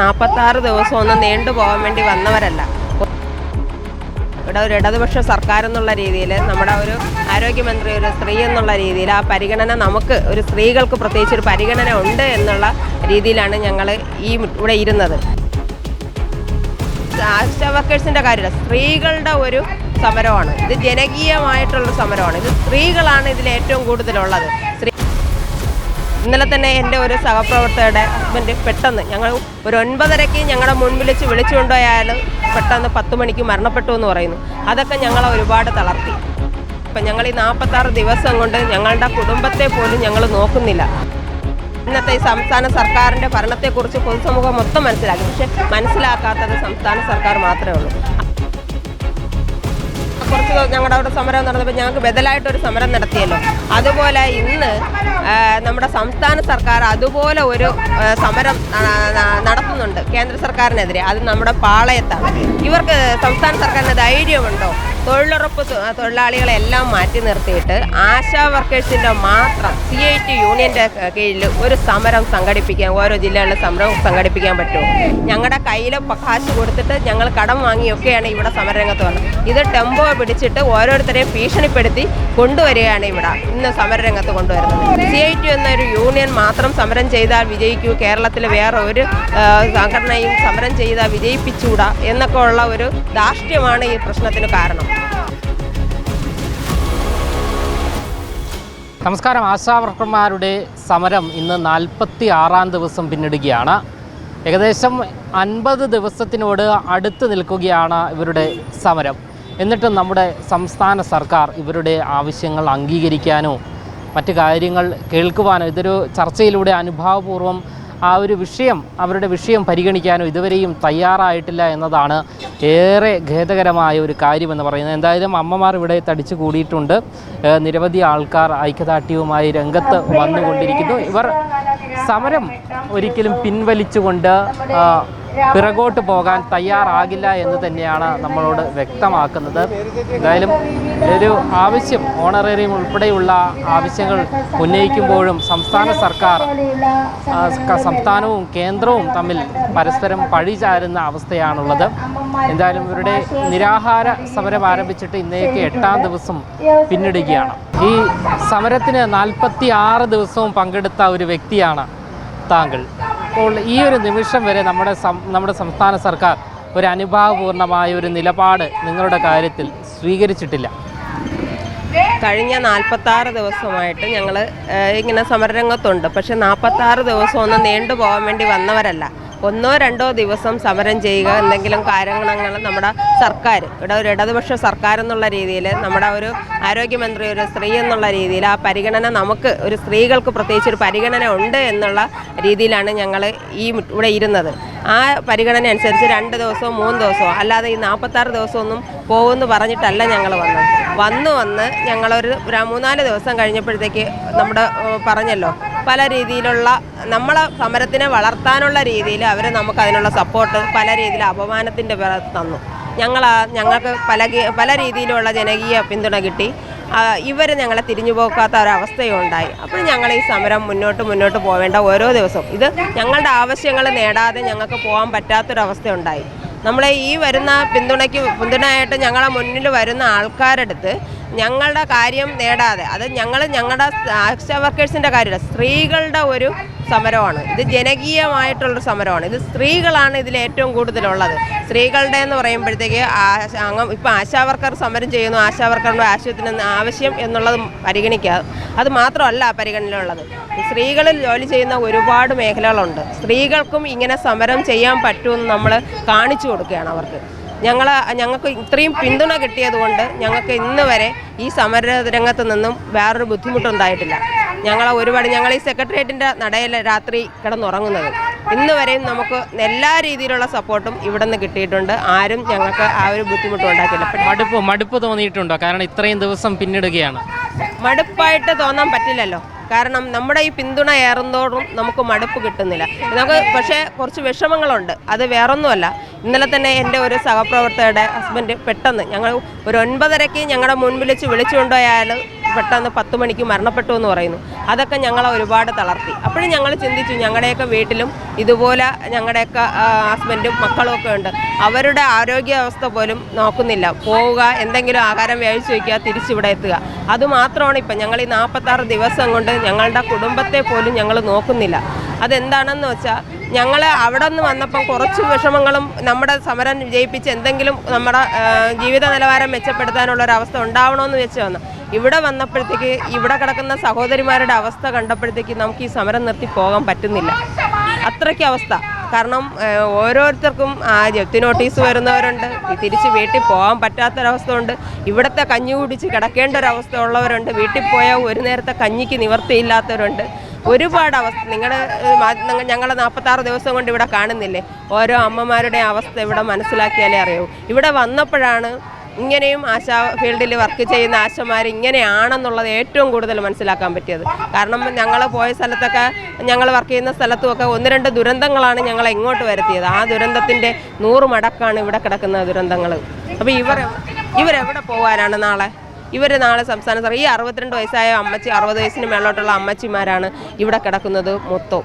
നാൽപ്പത്താറ് ദിവസം ഒന്നും നീണ്ടു പോകാൻ വേണ്ടി വന്നവരല്ല. ഇവിടെ ഒരു ഇടതുപക്ഷ സർക്കാർ എന്നുള്ള രീതിയിൽ നമ്മുടെ ഒരു ആരോഗ്യമന്ത്രി ഒരു സ്ത്രീ എന്നുള്ള രീതിയിൽ ആ പരിഗണന നമുക്ക് ഒരു സ്ത്രീകൾക്ക് പ്രത്യേകിച്ച് ഒരു പരിഗണന ഉണ്ട് എന്നുള്ള രീതിയിലാണ് ഞങ്ങൾ ഈ ഇവിടെ ഇരുന്നത്. ആശ വർക്കേഴ്സിന്റെ കാര്യമില്ല സ്ത്രീകളുടെ ഒരു സമരമാണ്. ഇത് ജനകീയമായിട്ടുള്ള സമരമാണ്. ഇത് സ്ത്രീകളാണ് ഇതിൽ ഏറ്റവും കൂടുതലുള്ളത്. സ്ത്രീ ഇന്നലെ തന്നെ എന്റെ ഒരു സഹപ്രവർത്തകരുടെ ഹസ്ബൻഡ് പെട്ടെന്ന് ഞങ്ങൾ ഒരു ഒൻപതരയ്ക്ക് ഞങ്ങളുടെ മുൻപിൽ വെച്ച് വിളിച്ചുകൊണ്ടുപോയ പെട്ടെന്ന് പത്ത് മണിക്ക് മരണപ്പെട്ടു എന്ന് പറയുന്നു. അതൊക്കെ ഞങ്ങളെ ഒരുപാട് തളർത്തി. ഇപ്പം ഞങ്ങൾ ഈ നാൽപ്പത്താറ് ദിവസം കൊണ്ട് ഞങ്ങളുടെ കുടുംബത്തെ പോലും ഞങ്ങൾ നോക്കുന്നില്ല. ഇന്നത്തെ ഈ സംസ്ഥാന സർക്കാരിന്റെ ഭരണത്തെക്കുറിച്ച് പൊതുസമൂഹം മൊത്തം മനസ്സിലാക്കി. പക്ഷെ മനസ്സിലാക്കാത്തത് സംസ്ഥാന സർക്കാർ മാത്രമേ ഉള്ളൂ. കുറച്ച് ഞങ്ങളുടെ അവിടെ സമരം നടന്നപ്പോൾ ഞങ്ങൾക്ക് ബദലായിട്ടൊരു സമരം നടത്തിയല്ലോ. അതുപോലെ ഇന്ന് നമ്മുടെ സംസ്ഥാന സർക്കാർ അതുപോലെ ഒരു സമരം നടത്തുന്നുണ്ട് കേന്ദ്ര സർക്കാരിനെതിരെ. അത് നമ്മുടെ പാളയത്താണ്. ഇവർക്ക് സംസ്ഥാന സർക്കാരിന് ധൈര്യമുണ്ടോ? തൊഴിലുറപ്പ് തൊഴിലാളികളെല്ലാം മാറ്റി നിർത്തിയിട്ട് ആശാ വർക്കേഴ്സിന്റെ മാത്രം സി ഐ ടി യൂണിയന്റെ കീഴിൽ ഒരു സമരം സംഘടിപ്പിക്കാൻ ഓരോ ജില്ലകളിൽ സമരം സംഘടിപ്പിക്കാൻ പറ്റുമോ? ഞങ്ങളുടെ കയ്യിൽ കാശ് കൊടുത്തിട്ട് ഞങ്ങൾ കടം വാങ്ങിയൊക്കെയാണ് ഇവിടെ സമരരംഗത്ത് വന്നത്. ഇത് ടെമ്പോ പിടിച്ചിട്ട് ഓരോരുത്തരെയും ഭീഷണിപ്പെടുത്തി കൊണ്ടുവരികയാണ് ഇവിടെ ഇന്ന് സമരരംഗത്ത് കൊണ്ടുവരുന്നത്. സി ഐ ടി എന്നൊരു യൂണിയൻ മാത്രം സമരം ചെയ്താൽ വിജയിക്കൂ. കേരളത്തിൽ വേറെ ഒരു സംഘടനയും സമരം ചെയ്താൽ വിജയിപ്പിച്ചുകൂടാ എന്നൊക്കെ ഉള്ള ഒരു ധാർഷ്ട്യമാണ് ഈ പ്രശ്നത്തിന് കാരണം. നമസ്കാരം. ആശാവർക്കർമാരുടെ സമരം ഇന്ന് നാൽപ്പത്തി ആറാം ദിവസം പിന്നിടുകയാണ്. ഏകദേശം അൻപത് ദിവസത്തിനോട് അടുത്ത് നിൽക്കുകയാണ് ഇവരുടെ സമരം. എന്നിട്ടും നമ്മുടെ സംസ്ഥാന സർക്കാർ ഇവരുടെ ആവശ്യങ്ങൾ അംഗീകരിക്കാനോ മറ്റു കാര്യങ്ങൾ കേൾക്കുവാനോ ഇതൊരു ചർച്ചയിലൂടെ അനുഭാവപൂർവം ആ ഒരു വിഷയം അവരുടെ വിഷയം പരിഗണിക്കാനോ ഇതുവരെയും തയ്യാറായിട്ടില്ല എന്നതാണ് ഏറെ ഖേദകരമായ ഒരു കാര്യമെന്ന് പറയുന്നത്. എന്തായാലും അമ്മമാർ ഇവിടെ തടിച്ചു കൂടിയിട്ടുണ്ട്. നിരവധി ആൾക്കാർ ഐക്യദാർഢ്യവുമായി രംഗത്ത് വന്നുകൊണ്ടിരിക്കുന്നു. ഇവർ സമരം ഒരിക്കലും പിൻവലിച്ചുകൊണ്ട് പിറകോട്ട് പോകാൻ തയ്യാറാകില്ല എന്ന് തന്നെയാണ് നമ്മളോട് വ്യക്തമാക്കുന്നത്. എന്തായാലും ഒരു ആവശ്യം ഓണറേറിയം ഉൾപ്പെടെയുള്ള ആവശ്യങ്ങൾ ഉന്നയിക്കുമ്പോഴും സംസ്ഥാന സർക്കാർ സംസ്ഥാനവും കേന്ദ്രവും തമ്മിൽ പരസ്പരം പഴിചാരുന്ന അവസ്ഥയാണുള്ളത്. എന്തായാലും ഇവരുടെ നിരാഹാര സമരം ആരംഭിച്ചിട്ട് ഇന്നേക്ക് എട്ടാം ദിവസം പിന്നിടുകയാണ്. ഈ സമരത്തിന് നാൽപ്പത്തി ആറ് ദിവസവും പങ്കെടുത്ത ഒരു വ്യക്തിയാണ് താങ്കൾ. അപ്പോൾ ഈ ഒരു നിമിഷം വരെ നമ്മുടെ നമ്മുടെ സംസ്ഥാന സർക്കാർ ഒരു അനുഭാവപൂർണമായ ഒരു നിലപാട് നിങ്ങളുടെ കാര്യത്തിൽ സ്വീകരിച്ചിട്ടില്ല. കഴിഞ്ഞ നാൽപ്പത്താറ് ദിവസമായിട്ട് ഞങ്ങൾ ഇങ്ങനെ സമരരംഗത്തുണ്ട്. പക്ഷെ നാൽപ്പത്താറ് ദിവസം ഒന്നും നീണ്ടുപോകാൻ വേണ്ടി വന്നവരല്ല. ഒന്നോ രണ്ടോ ദിവസം സമരം ചെയ്യുക എന്തെങ്കിലും കാര്യങ്ങൾ നമ്മുടെ സർക്കാർ ഇവിടെ ഒരു ഇടതുപക്ഷ സർക്കാർ എന്നുള്ള രീതിയിൽ നമ്മുടെ ഒരു ആരോഗ്യമന്ത്രി ഒരു സ്ത്രീ എന്നുള്ള രീതിയിൽ ആ പരിഗണന നമുക്ക് ഒരു സ്ത്രീകൾക്ക് പ്രത്യേകിച്ച് ഒരു പരിഗണന ഉണ്ട് എന്നുള്ള രീതിയിലാണ് ഞങ്ങൾ ഈ ഇവിടെ ഇരുന്നത്. ആ പരിഗണന അനുസരിച്ച് രണ്ട് ദിവസവും മൂന്ന് ദിവസവും അല്ലാതെ ഈ നാൽപ്പത്താറ് ദിവസമൊന്നും പോകുമെന്ന് പറഞ്ഞിട്ടല്ല ഞങ്ങൾ വന്നത്. വന്നു വന്ന് ഞങ്ങളൊരു മൂന്നാൽ ദിവസം കഴിഞ്ഞപ്പോഴത്തേക്ക് നമ്മുടെ പറഞ്ഞല്ലോ പല രീതിയിലുള്ള നമ്മളെ സമരത്തിനെ വളർത്താനുള്ള രീതിയിൽ അവർ നമുക്ക് അതിനുള്ള സപ്പോർട്ട് പല രീതിയിൽ അപമാനത്തിന്റെ തന്നു. ഞങ്ങൾ ഞങ്ങൾക്ക് പല പല രീതിയിലുള്ള ജനകീയ പിന്തുണ കിട്ടി. ഇവർ ഞങ്ങളെ തിരിഞ്ഞു പോക്കാത്ത ഒരവസ്ഥയും ഉണ്ടായി അപ്പോൾ ഞങ്ങൾ ഈ സമരം മുന്നോട്ട് മുന്നോട്ട് പോവേണ്ട ഓരോ ദിവസവും. ഇത് ഞങ്ങളുടെ ആവശ്യങ്ങൾ നേടാതെ ഞങ്ങൾക്ക് പോകാൻ പറ്റാത്തൊരവസ്ഥ ഉണ്ടായി നമ്മളെ ഈ വരുന്ന പിന്തുണയ്ക്ക് പിന്തുണയായിട്ട് ഞങ്ങളെ മുന്നിൽ വരുന്ന ആൾക്കാരെടുത്ത് ഞങ്ങളുടെ കാര്യം നേടാതെ അത് ഞങ്ങൾ ഞങ്ങളുടെ ആശാ വർക്കേഴ്സിന്റെ കാര്യമില്ല സ്ത്രീകളുടെ ഒരു സമരമാണ്. ഇത് ജനകീയമായിട്ടുള്ളൊരു സമരമാണ്. ഇത് സ്ത്രീകളാണ് ഇതിൽ ഏറ്റവും കൂടുതലുള്ളത്. സ്ത്രീകളുടെ എന്ന് പറയുമ്പോഴത്തേക്ക് അങ്ങ് ഇപ്പം ആശാ വർക്കർ സമരം ചെയ്യുന്നു ആശാ വർക്കറിന്റെ ആശയത്തിന് ആവശ്യം എന്നുള്ളത് പരിഗണിക്കാതെ അത് മാത്രമല്ല പരിഗണനയിലുള്ളത്. സ്ത്രീകളിൽ ജോലി ചെയ്യുന്ന ഒരുപാട് മേഖലകളുണ്ട്. സ്ത്രീകൾക്കും ഇങ്ങനെ സമരം ചെയ്യാൻ പറ്റുമെന്ന് നമ്മൾ കാണിച്ചു കൊടുക്കുകയാണ് അവർക്ക്. ഞങ്ങൾ ഞങ്ങൾക്ക് ഇത്രയും പിന്തുണ കിട്ടിയതുകൊണ്ട് ഞങ്ങൾക്ക് ഇന്ന് വരെ ഈ സമര രംഗത്ത് നിന്നും വേറൊരു ബുദ്ധിമുട്ടുണ്ടായിട്ടില്ല ഞങ്ങൾ ഒരുപാട് ഞങ്ങൾ ഈ സെക്രട്ടേറിയറ്റിന്റെ നടയിൽ രാത്രി കിടന്നുറങ്ങുന്നത്. ഇന്ന് വരെയും നമുക്ക് എല്ലാ രീതിയിലുള്ള സപ്പോർട്ടും ഇവിടെ നിന്ന് കിട്ടിയിട്ടുണ്ട്. ആരും ഞങ്ങൾക്ക് ആ ഒരു ബുദ്ധിമുട്ടും ഉണ്ടാക്കിയില്ല മടുപ്പ് മടുപ്പ് തോന്നിയിട്ടുണ്ടോ? കാരണം ഇത്രയും ദിവസം പിന്നിടുകയാണ്. മടുപ്പായിട്ട് തോന്നാൻ പറ്റില്ലല്ലോ. കാരണം നമ്മുടെ ഈ പിന്തുണ ഏറുന്നതോടും നമുക്ക് മടുപ്പ് കിട്ടുന്നില്ല. നമുക്ക് പക്ഷേ കുറച്ച് വിഷമങ്ങളുണ്ട്. അത് വേറൊന്നുമല്ല. ഇന്നലെ തന്നെ എന്റെ ഒരു സഹപ്രവർത്തകരുടെ ഹസ്ബൻഡ് പെട്ടെന്ന് ഞങ്ങൾ ഒരു ഒൻപതരയ്ക്ക് ഞങ്ങളുടെ മുൻപിൽ വെച്ച് അയാൾ പെട്ടെന്ന് പത്ത് മണിക്ക് മരണപ്പെട്ടു എന്ന് പറയുന്നു. അതൊക്കെ ഞങ്ങളെ ഒരുപാട് തളർത്തി. അപ്പോഴും ഞങ്ങൾ ചിന്തിച്ചു ഞങ്ങളുടെയൊക്കെ വീട്ടിലും ഇതുപോലെ ഞങ്ങളുടെയൊക്കെ ഹസ്ബൻഡും മക്കളും ഒക്കെ ഉണ്ട്. അവരുടെ ആരോഗ്യാവസ്ഥ പോലും നോക്കുന്നില്ല. പോവുക എന്തെങ്കിലും ആഹാരം വേവിച്ച് വയ്ക്കുക തിരിച്ചിവിടെ എത്തുക. അതുമാത്രമാണ് ഇപ്പം ഞങ്ങൾ ഈ നാൽപ്പത്താറ് ദിവസം കൊണ്ട് ഞങ്ങളുടെ കുടുംബത്തെ പോലും ഞങ്ങൾ നോക്കുന്നില്ല. അതെന്താണെന്ന് വെച്ചാൽ ഞങ്ങൾ അവിടെ നിന്ന് വന്നപ്പം കുറച്ച് വിഷമങ്ങളും നമ്മുടെ സമരം വിജയിപ്പിച്ച് എന്തെങ്കിലും നമ്മുടെ ജീവിത നിലവാരം മെച്ചപ്പെടുത്താനുള്ള ഒരു അവസ്ഥ ഉണ്ടാവണമെന്ന് വെച്ച് വന്നു. ഇവിടെ വന്നപ്പോഴത്തേക്ക് ഇവിടെ കിടക്കുന്ന സഹോദരിമാരുടെ അവസ്ഥ കണ്ടപ്പോഴത്തേക്ക് നമുക്ക് ഈ സമരം നിർത്തി പോകാൻ പറ്റുന്നില്ല. അത്രയ്ക്ക് അവസ്ഥ. കാരണം ഓരോരുത്തർക്കും ആ, ജപ്തി നോട്ടീസ് വരുന്നവരുണ്ട്. തിരിച്ച് വീട്ടിൽ പോകാൻ പറ്റാത്തൊരവസ്ഥ ഉണ്ട് ഇവിടുത്തെ കഞ്ഞി കുടിച്ച് കിടക്കേണ്ട ഒരവസ്ഥ ഉള്ളവരുണ്ട്. വീട്ടിൽ പോയാൽ ഒരു നേരത്തെ കഞ്ഞിക്ക് നിവർത്തിയില്ലാത്തവരുണ്ട്. ഒരുപാട് അവസ്ഥ. നിങ്ങൾ ഞങ്ങൾ നാൽപ്പത്താറ് ദിവസം കൊണ്ട് ഇവിടെ കാണുന്നില്ലേ? ഓരോ അമ്മമാരുടെ അവസ്ഥ ഇവിടെ മനസ്സിലാക്കിയാലേ അറിയൂ. ഇവിടെ വന്നപ്പോഴാണ് ഇങ്ങനെയും ആശാ ഫീൽഡിൽ വർക്ക് ചെയ്യുന്ന ആശമാർ ഇങ്ങനെയാണെന്നുള്ളത് ഏറ്റവും കൂടുതൽ മനസ്സിലാക്കാൻ പറ്റിയത്. കാരണം ഞങ്ങൾ പോയ സ്ഥലത്തൊക്കെ ഞങ്ങൾ വർക്ക് ചെയ്യുന്ന സ്ഥലത്തുമൊക്കെ ഒന്ന് രണ്ട് ദുരന്തങ്ങളാണ് ഞങ്ങളെ ഇങ്ങോട്ട് വരുത്തിയത്. ആ ദുരന്തത്തിന്റെ നൂറ് മടക്കാണ് ഇവിടെ കിടക്കുന്ന ദുരന്തങ്ങൾ അപ്പോൾ ഇവർ ഇവരെവിടെ പോകാനാണ് നാളെ? ഇവർ നാളെ സംസ്ഥാന സർക്കാർ ഈ അറുപത്തിരണ്ട് വയസ്സായ അമ്മച്ചി അറുപത് വയസ്സിന് മേളോട്ടുള്ള അമ്മച്ചിമാരാണ് ഇവിടെ കിടക്കുന്നത് മൊത്തം.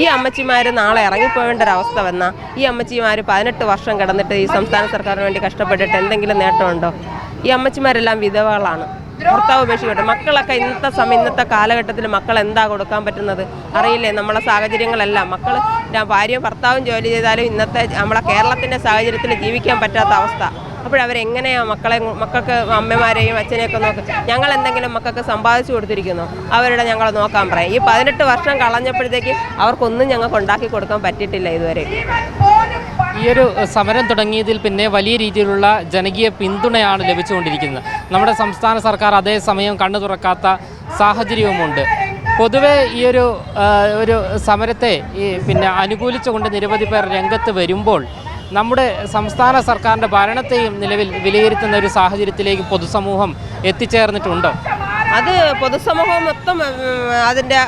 ഈ അമ്മച്ചിമാർ നാളെ ഇറങ്ങിപ്പോവേണ്ട ഒരു അവസ്ഥ വന്നാൽ ഈ അമ്മച്ചിമാർ പതിനെട്ട് വർഷം കിടന്നിട്ട് ഈ സംസ്ഥാന സർക്കാരിന് വേണ്ടി കഷ്ടപ്പെട്ടിട്ട് എന്തെങ്കിലും നേട്ടമുണ്ടോ? ഈ അമ്മച്ചിമാരെല്ലാം വിധവകളാണ്. ഭർത്താവ് ഉപേക്ഷിക്കട്ടെ. മക്കളൊക്കെ ഇന്നത്തെ സമയം ഇന്നത്തെ കാലഘട്ടത്തിൽ മക്കൾ എന്താ കൊടുക്കാൻ പറ്റുന്നത്? അറിയില്ലേ? നമ്മളെ സാഹചര്യങ്ങളെല്ലാം. മക്കൾ ഭാര്യയും ഭർത്താവും ജോലി ചെയ്താലും ഇന്നത്തെ നമ്മളെ കേരളത്തിന്റെ സാഹചര്യത്തിൽ ജീവിക്കാൻ പറ്റാത്ത അവസ്ഥ. അപ്പോഴവരെങ്ങനെയാ മക്കളെ മക്കൾക്ക് അമ്മമാരെയും അച്ഛനെയൊക്കെ നോക്ക് ഞങ്ങൾ എന്തെങ്കിലും മക്കൾക്ക് സമ്പാദിച്ചു കൊടുത്തിരിക്കുന്നു അവരുടെ ഞങ്ങൾ നോക്കാൻ പറയും. ഈ പതിനെട്ട് വർഷം കളഞ്ഞപ്പോഴത്തേക്ക് അവർക്കൊന്നും ഞങ്ങൾക്ക് ഉണ്ടാക്കി കൊടുക്കാൻ പറ്റിയിട്ടില്ല ഇതുവരെ. ഈ ഒരു സമരം തുടങ്ങിയതിൽ പിന്നെ വലിയ രീതിയിലുള്ള ജനകീയ പിന്തുണയാണ് ലഭിച്ചുകൊണ്ടിരിക്കുന്നത്. നമ്മുടെ സംസ്ഥാന സർക്കാർ അതേസമയം കണ്ണു തുറക്കാത്ത സാഹചര്യവുമുണ്ട്. പൊതുവെ ഈ ഒരു ഒരു സമരത്തെ ഈ പിന്നെ അനുകൂലിച്ചുകൊണ്ട് നിരവധി പേർ രംഗത്ത് വരുമ്പോൾ നമ്മുടെ സംസ്ഥാന സർക്കാരിന്റെ ഭരണത്തെയും നിലവിൽ വിലയിരുത്തുന്ന ഒരു സാഹചര്യത്തിലേക്ക് പൊതുസമൂഹം എത്തിച്ചേർന്നിട്ടുണ്ടോ? അത് പൊതുസമൂഹം മൊത്തം അതിന്റെ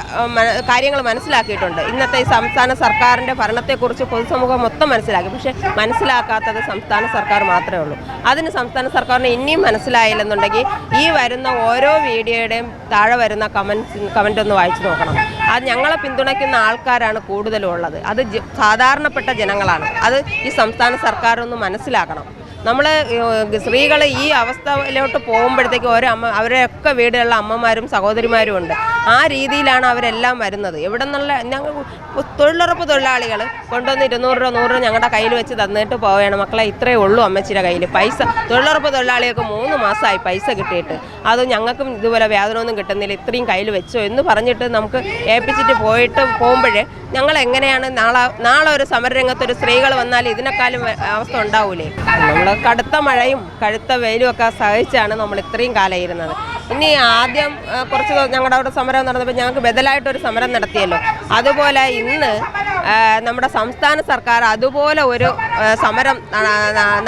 കാര്യങ്ങൾ മനസ്സിലാക്കിയിട്ടുണ്ട്. ഇന്നത്തെ ഈ സംസ്ഥാന സർക്കാരിന്റെ ഭരണത്തെക്കുറിച്ച് പൊതുസമൂഹം മൊത്തം മനസ്സിലാക്കി. പക്ഷേ മനസ്സിലാക്കാത്തത് സംസ്ഥാന സർക്കാർ മാത്രമേ ഉള്ളൂ. അതിന് സംസ്ഥാന സർക്കാരിന് ഇനിയും മനസ്സിലായില്ലെന്നുണ്ടെങ്കിൽ ഈ വരുന്ന ഓരോ വീഡിയോയുടെയും താഴെ വരുന്ന കമൻസ് കമന്റ് ഒന്ന് വായിച്ചു നോക്കണം. അത് ഞങ്ങളെ പിന്തുണയ്ക്കുന്ന ആൾക്കാരാണ് കൂടുതലും ഉള്ളത്. അത് സാധാരണപ്പെട്ട ജനങ്ങളാണ്. അത് ഈ സംസ്ഥാന സർക്കാരൊന്ന് മനസ്സിലാക്കണം. നമ്മൾ സ്ത്രീകൾ ഈ അവസ്ഥയിലോട്ട് പോകുമ്പോഴത്തേക്ക് ഓരോ അമ്മ അവരൊക്കെ വീടുകളിലെ അമ്മമാരും സഹോദരിമാരും ഉണ്ട്. ആ രീതിയിലാണ് അവരെല്ലാം വരുന്നത്. എവിടെ നിന്നുള്ള ഞങ്ങൾ തൊഴിലുറപ്പ് തൊഴിലാളികൾ കൊണ്ടുവന്ന് ഇരുന്നൂറ് രൂപ നൂറ് രൂപ ഞങ്ങളുടെ കയ്യിൽ വെച്ച് തന്നിട്ട് പോവുകയാണ്. മക്കളെ ഇത്രയേ ഉള്ളൂ അമ്മച്ചിയുടെ കയ്യിൽ പൈസ തൊഴിലുറപ്പ് തൊഴിലാളികൾക്ക് മൂന്ന് മാസമായി പൈസ കിട്ടിയിട്ട്. അത് ഞങ്ങൾക്കും ഇതുപോലെ വേതനമൊന്നും കിട്ടുന്നില്ല. ഇത്രയും കയ്യിൽ വെച്ചോ എന്ന് പറഞ്ഞിട്ട് നമുക്ക് ഏൽപ്പിച്ചിട്ട് പോയിട്ട് പോകുമ്പോഴേ ഞങ്ങൾ എങ്ങനെയാണ് നാളെ നാളെ ഒരു സമരരംഗത്ത് ഒരു സ്ത്രീകൾ വന്നാൽ ഇതിനേക്കാളും അവസ്ഥ ഉണ്ടാവൂലേ? നമ്മൾ കടുത്ത മഴയും കടുത്ത വെയിലും ഒക്കെ സഹിച്ചാണ് നമ്മൾ ഇത്രയും കാലം ഇരുന്നത്. ഇനി ആദ്യം കുറച്ച് ഞങ്ങളുടെ അവിടെ സമരം നടന്നപ്പോൾ ഞങ്ങൾക്ക് ബദലായിട്ടൊരു സമരം നടത്തിയല്ലോ. അതുപോലെ ഇന്ന് നമ്മുടെ സംസ്ഥാന സർക്കാർ അതുപോലെ ഒരു സമരം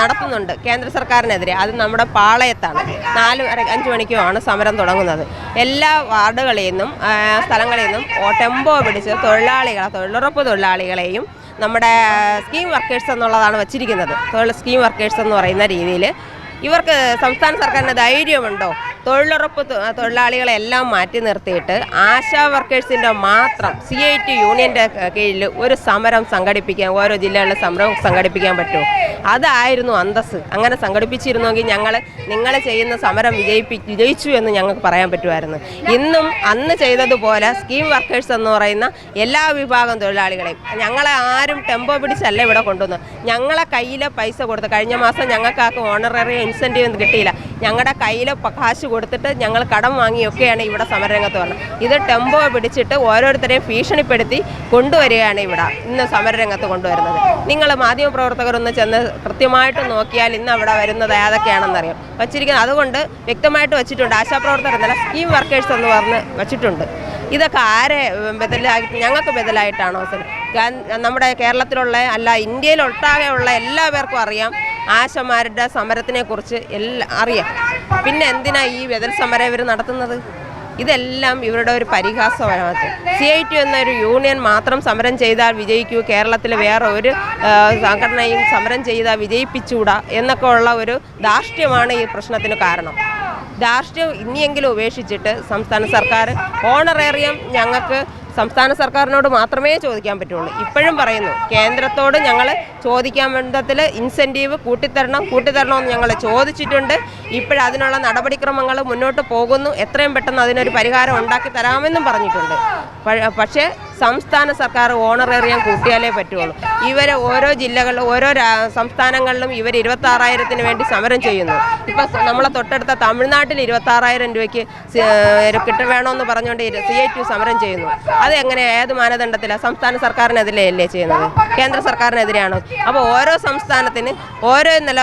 നടത്തുന്നുണ്ട് കേന്ദ്ര സർക്കാരിനെതിരെ. അത് നമ്മുടെ പാളയത്താണ്. നാല് അഞ്ച് മണിക്കുമാണ് സമരം തുടങ്ങുന്നത്. എല്ലാ വാർഡുകളിൽ നിന്നും സ്ഥലങ്ങളിൽ നിന്നും ടെമ്പോ പിടിച്ച് തൊഴിലാളികളെ തൊഴിലുറപ്പ് തൊഴിലാളികളെയും നമ്മുടെ സ്കീം വർക്കേഴ്സ് എന്നുള്ളതാണ് വച്ചിരിക്കുന്നത്. തൊഴിൽ സ്കീം വർക്കേഴ്സ് എന്ന് പറയുന്ന രീതിയിൽ. ഇവർക്ക് സംസ്ഥാന സർക്കാരിന് ധൈര്യമുണ്ടോ? തൊഴിലുറപ്പ് തൊഴിലാളികളെല്ലാം മാറ്റി നിർത്തിയിട്ട് ആശാ വർക്കേഴ്സിന്റെ മാത്രം സി ഐ ടി യൂണിയന്റെ കീഴിൽ ഒരു സമരം സംഘടിപ്പിക്കാൻ ഓരോ ജില്ലകളിലെ സമരം സംഘടിപ്പിക്കാൻ പറ്റുമോ? അതായിരുന്നു അന്തസ് അങ്ങനെ സംഘടിപ്പിച്ചിരുന്നെങ്കിൽ ഞങ്ങൾ നിങ്ങൾ ചെയ്യുന്ന സമരം വിജയിപ്പി വിജയിച്ചു എന്ന് ഞങ്ങൾക്ക് പറയാൻ പറ്റുമായിരുന്നു. ഇന്നും അന്ന് ചെയ്തതുപോലെ സ്കീം വർക്കേഴ്സ് എന്ന് പറയുന്ന എല്ലാ വിഭാഗം തൊഴിലാളികളെയും ഞങ്ങളെ ആരും ടെമ്പോ പിടിച്ചല്ല ഇവിടെ കൊണ്ടുവന്നത് ഞങ്ങളെ കയ്യിലെ പൈസ കൊടുത്ത് കഴിഞ്ഞ മാസം ഞങ്ങൾക്ക് ഞങ്ങൾക്കാർക്ക് ഓണററി ഇൻസെന്റീവ് കിട്ടിയില്ല. ഞങ്ങളുടെ കയ്യിൽ കാശ് കൊടുത്തിട്ട് ഞങ്ങൾ കടം വാങ്ങിയൊക്കെയാണ് ഇവിടെ സമരരംഗത്ത് വന്നത്. ഇത് ടെമ്പോ പിടിച്ചിട്ട് ഓരോരുത്തരെയും ഭീഷണിപ്പെടുത്തി കൊണ്ടുവരികയാണ് ഇവിടെ ഇന്ന് സമരരംഗത്ത് കൊണ്ടുവരുന്നത്. നിങ്ങൾ മാധ്യമപ്രവർത്തകരൊന്ന് ചെന്ന് കൃത്യമായിട്ട് നോക്കിയാൽ ഇന്ന് അവിടെ വരുന്നത് ഏതൊക്കെയാണെന്നറിയാം. വച്ചിരിക്കുന്നത് അതുകൊണ്ട് വ്യക്തമായിട്ട് വെച്ചിട്ടുണ്ട്. ആശാപ്രവർത്തകർ എന്നല്ല സ്കീം വർക്കേഴ്സ് എന്ന് പറഞ്ഞ് വെച്ചിട്ടുണ്ട്. ഇതൊക്കെ ആരെ ബദലായി ഞങ്ങൾക്ക് ബദലായിട്ടാണോ നമ്മുടെ കേരളത്തിലുള്ള അല്ല ഇന്ത്യയിലൊട്ടാകെയുള്ള എല്ലാ പേർക്കും അറിയാം ആശമാരുടെ സമരത്തിനെ കുറിച്ച് എല്ലാം അറിയാം. പിന്നെ എന്തിനാ ഈ വെതൽ സമരം ഇവർ നടത്തുന്നത്? ഇതെല്ലാം ഇവരുടെ ഒരു പരിഹാസമാണ് സി ഐ ടി എന്നൊരു യൂണിയൻ മാത്രം സമരം ചെയ്താൽ വിജയിക്കൂ കേരളത്തിൽ വേറെ ഒരു സംഘടനയും സമരം ചെയ്താൽ വിജയിപ്പിച്ചുകൂടാ എന്നൊക്കെ ഉള്ള ഒരു ധാർഷ്ട്യമാണ് ഈ പ്രശ്നത്തിന് കാരണം. ധാർഷ്ട്യം ഇനിയെങ്കിലും ഉപേക്ഷിച്ചിട്ട് സംസ്ഥാന സർക്കാർ ഓണറേറിയം ഞങ്ങൾക്ക് സംസ്ഥാന സർക്കാരിനോട് മാത്രമേ ചോദിക്കാൻ പറ്റുള്ളൂ. ഇപ്പോഴും പറയുന്നു കേന്ദ്രത്തോട് ഞങ്ങൾ ചോദിക്കാൻ വേണ്ടത്തിൽ ഇൻസെന്റീവ് കൂട്ടിത്തരണം കൂട്ടിത്തരണമെന്ന് ഞങ്ങൾ ചോദിച്ചിട്ടുണ്ട്. ഇപ്പോഴതിനുള്ള നടപടിക്രമങ്ങൾ മുന്നോട്ട് പോകുന്നു. എത്രയും പെട്ടെന്ന് അതിനൊരു പരിഹാരം ഉണ്ടാക്കി തരാമെന്നും പറഞ്ഞിട്ടുണ്ട്. പക്ഷേ സംസ്ഥാന സർക്കാർ ഓണറേറിയം കൂട്ടിയാലേ പറ്റുള്ളൂ. ഇവർ ഓരോ ജില്ലകളിലും ഓരോ സംസ്ഥാനങ്ങളിലും ഇവർ ഇരുപത്തി ആറായിരത്തിന് വേണ്ടി സമരം ചെയ്യുന്നു. ഇപ്പം നമ്മളെ തൊട്ടടുത്ത തമിഴ്നാട്ടിൽ ഇരുപത്തി ആറായിരം രൂപയ്ക്ക് കിട്ട വേണമെന്ന് പറഞ്ഞുകൊണ്ട് സി ഐ ടു സമരം ചെയ്യുന്നു. അത് എങ്ങനെ ഏത് മാനദണ്ഡത്തിലാണ് സംസ്ഥാന സർക്കാരിനെതിരെ അല്ലേ ചെയ്യുന്നത്? കേന്ദ്ര സർക്കാരിനെതിരെയാണോ അപ്പോൾ ഓരോ സംസ്ഥാനത്തിന് ഓരോ നില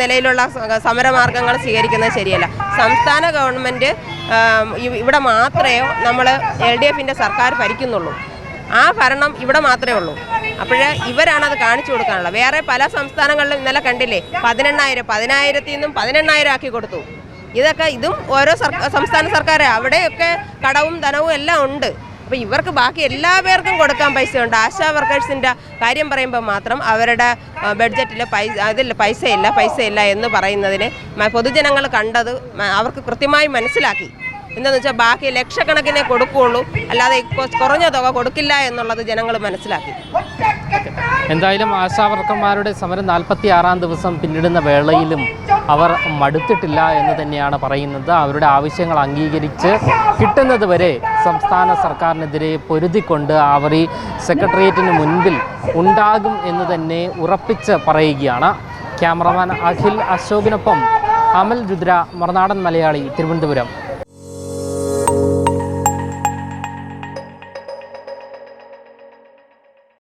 നിലയിലുള്ള സമരമാർഗങ്ങൾ സ്വീകരിക്കുന്നത് ശരിയല്ല. സംസ്ഥാന ഗവൺമെന്റ് ഇവിടെ മാത്രമേ നമ്മൾ എൽ ഡി എഫിന്റെ സർക്കാർ ഭരിക്കുന്നുള്ളൂ. ആ ഭരണം ഇവിടെ മാത്രമേ ഉള്ളൂ. അപ്പോഴേ ഇവരാണ് അത് കാണിച്ചു കൊടുക്കാനുള്ളത് വേറെ പല സംസ്ഥാനങ്ങളിലും ഇന്നലെ കണ്ടില്ലേ പതിനെണ്ണായിരം പതിനായിരത്തിൽ നിന്നും പതിനെണ്ണായിരം ആക്കി കൊടുത്തു. ഇതൊക്കെ ഇതും ഓരോ സംസ്ഥാന സർക്കാർ അവിടെയൊക്കെ കടവും ധനവും എല്ലാം ഉണ്ട്. അപ്പോൾ ഇവർക്ക് ബാക്കി എല്ലാ പേർക്കും കൊടുക്കാൻ പൈസയുണ്ട്. ആശാ വർക്കേഴ്സിന്റെ കാര്യം പറയുമ്പോൾ മാത്രം അവരുടെ ബഡ്ജറ്റിൽ പൈസ അതിൽ പൈസയില്ല പൈസയില്ല എന്ന് പറയുന്നതിന് പൊതുജനങ്ങൾ കണ്ടത് അവർക്ക് കൃത്യമായി മനസ്സിലാക്കി. എന്താണെന്ന് വെച്ചാൽ ബാക്കി ലക്ഷക്കണക്കിനെ കൊടുക്കുകയുള്ളൂ അല്ലാതെ കുറഞ്ഞ തുക കൊടുക്കില്ല എന്നുള്ളത് ജനങ്ങൾ മനസ്സിലാക്കി. എന്തായാലും ആശാവർക്കന്മാരുടെ സമരം നാൽപ്പത്തി ആറാം ദിവസം പിന്നിടുന്ന വേളയിലും അവർ മടുത്തിട്ടില്ല എന്ന് തന്നെയാണ് പറയുന്നത്. അവരുടെ ആവശ്യങ്ങൾ അംഗീകരിച്ച് കിട്ടുന്നത് വരെ സംസ്ഥാന സർക്കാരിനെതിരെ പൊരുതിക്കൊണ്ട് അവർ ഈ സെക്രട്ടേറിയറ്റിന് മുൻപിൽ ഉണ്ടാകും എന്ന് തന്നെ ഉറപ്പിച്ച് പറയുകയാണ് ക്യാമറമാൻ അഖിൽ അശോകിനൊപ്പം അമൽ രുദ്ര മറുനാടൻ മലയാളി തിരുവനന്തപുരം.